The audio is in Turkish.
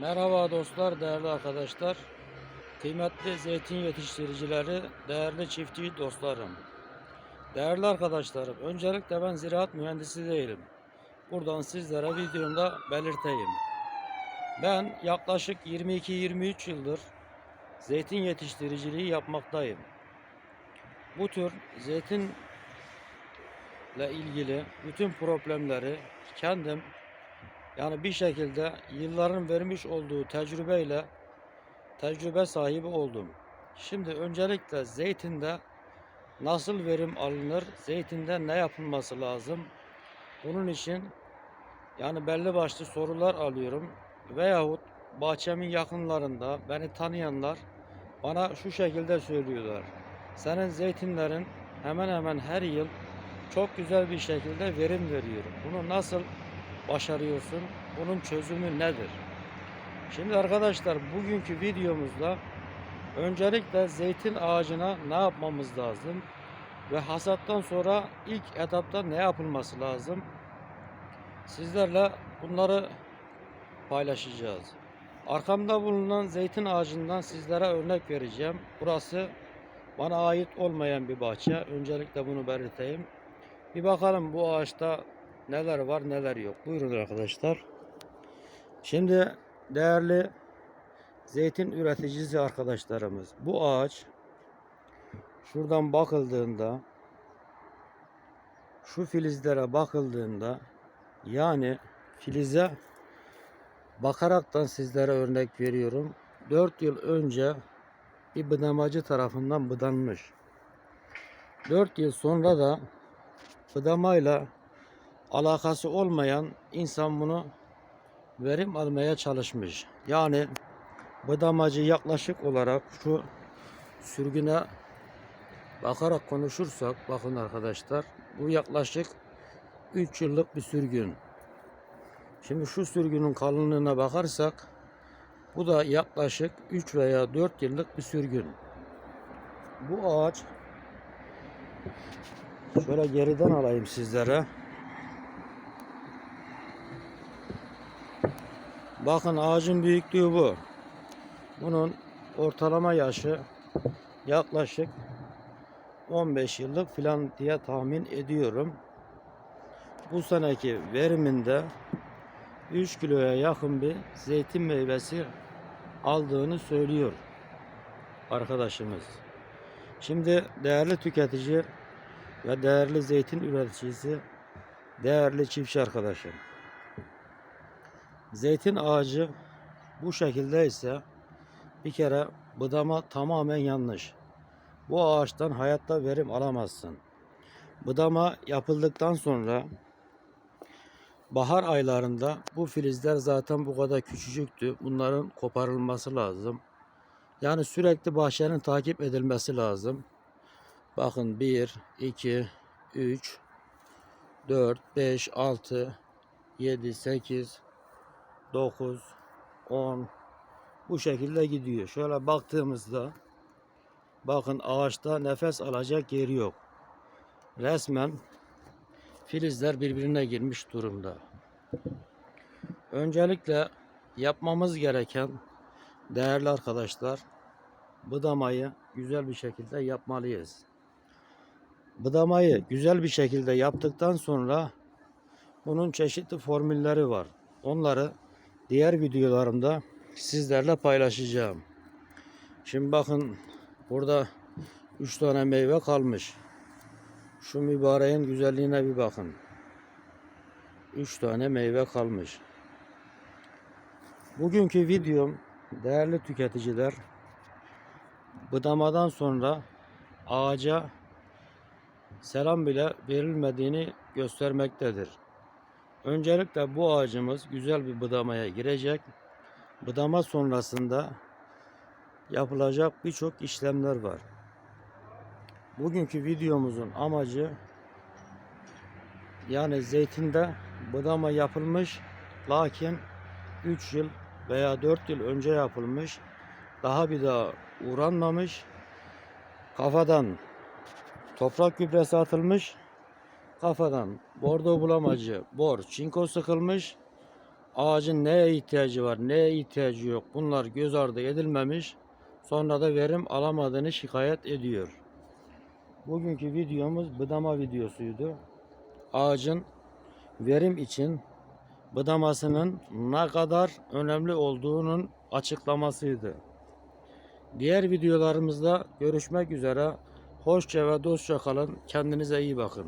Merhaba dostlar, değerli arkadaşlar. Kıymetli zeytin yetiştiricileri, değerli çiftçi dostlarım. Değerli arkadaşlarım, öncelikle ben ziraat mühendisi değilim. Buradan sizlere videomda belirteyim. Ben yaklaşık 22-23 yıldır zeytin yetiştiriciliği yapmaktayım. Bu tür zeytinle ilgili bütün problemleri kendim yani bir şekilde yılların vermiş olduğu tecrübeyle tecrübe sahibi oldum. Şimdi öncelikle zeytinde nasıl verim alınır, zeytinde ne yapılması lazım? Bunun için yani belli başlı sorular alıyorum veyahut bahçemin yakınlarında beni tanıyanlar bana şu şekilde söylüyorlar. Senin zeytinlerin hemen hemen her yıl çok güzel bir şekilde verim veriyor. Bunu nasıl başarıyorsun? Bunun çözümü nedir? Şimdi arkadaşlar bugünkü videomuzda öncelikle zeytin ağacına ne yapmamız lazım? Ve hasattan sonra ilk etapta ne yapılması lazım? Sizlerle bunları paylaşacağız. Arkamda bulunan zeytin ağacından sizlere örnek vereceğim. Burası bana ait olmayan bir bahçe. Öncelikle bunu belirteyim. Bir bakalım bu ağaçta neler var neler yok. Buyurun arkadaşlar. Şimdi değerli zeytin üreticisi arkadaşlarımız bu ağaç şuradan bakıldığında şu filizlere bakıldığında yani filize bakaraktan sizlere örnek veriyorum. 4 yıl önce bir bıdamacı tarafından bıdanmış. 4 yıl sonra da bıdamayla alakası olmayan insan bunu verim almaya çalışmış. Yani bıdamacı yaklaşık olarak şu sürgüne bakarak konuşursak bakın arkadaşlar bu yaklaşık 3 yıllık bir sürgün. Şimdi şu sürgünün kalınlığına bakarsak bu da yaklaşık 3 veya 4 yıllık bir sürgün. Bu ağaç şöyle geriden alayım sizlere. Bakın ağacın büyüklüğü bu. Bunun ortalama yaşı yaklaşık 15 yıllık falan diye tahmin ediyorum. Bu seneki veriminde 3 kiloya yakın bir zeytin meyvesi aldığını söylüyor arkadaşımız. Şimdi değerli tüketici ve değerli zeytin üreticisi, değerli çiftçi arkadaşım. Zeytin ağacı bu şekilde ise bir kere budama tamamen yanlış. Bu ağaçtan hayatta verim alamazsın. Budama yapıldıktan sonra bahar aylarında bu filizler zaten bu kadar küçücüktü. Bunların koparılması lazım. Yani sürekli bahçenin takip edilmesi lazım. Bakın 1, 2, 3, 4, 5, 6, 7, 8, 9, 10 bu şekilde gidiyor. Şöyle baktığımızda bakın ağaçta nefes alacak yeri yok. Resmen filizler birbirine girmiş durumda. Öncelikle yapmamız gereken değerli arkadaşlar bıdamayı güzel bir şekilde yapmalıyız. Bıdamayı güzel bir şekilde yaptıktan sonra bunun çeşitli formülleri var. Onları diğer videolarımda sizlerle paylaşacağım. Şimdi bakın burada 3 tane meyve kalmış. Şu mübareğin güzelliğine bir bakın. 3 tane meyve kalmış. Bugünkü videom değerli tüketiciler bıdamadan sonra ağaca selam bile verilmediğini göstermektedir. Öncelikle bu ağacımız güzel bir bıdamaya girecek. Bıdama sonrasında yapılacak birçok işlemler var. Bugünkü videomuzun amacı yani zeytinde bıdama yapılmış lakin 3 yıl veya 4 yıl önce yapılmış daha bir daha uğranmamış kafadan toprak gübresi atılmış kafadan bordo bulamacı bor çinko sıkılmış ağacın neye ihtiyacı var, neye ihtiyacı yok bunlar göz ardı edilmemiş. Sonra da verim alamadığını şikayet ediyor. Bugünkü videomuz bıdama videosuydu. Ağacın verim için bıdamasının ne kadar önemli olduğunun açıklamasıydı. Diğer videolarımızda görüşmek üzere. Hoşça ve dostça kalın. Kendinize iyi bakın.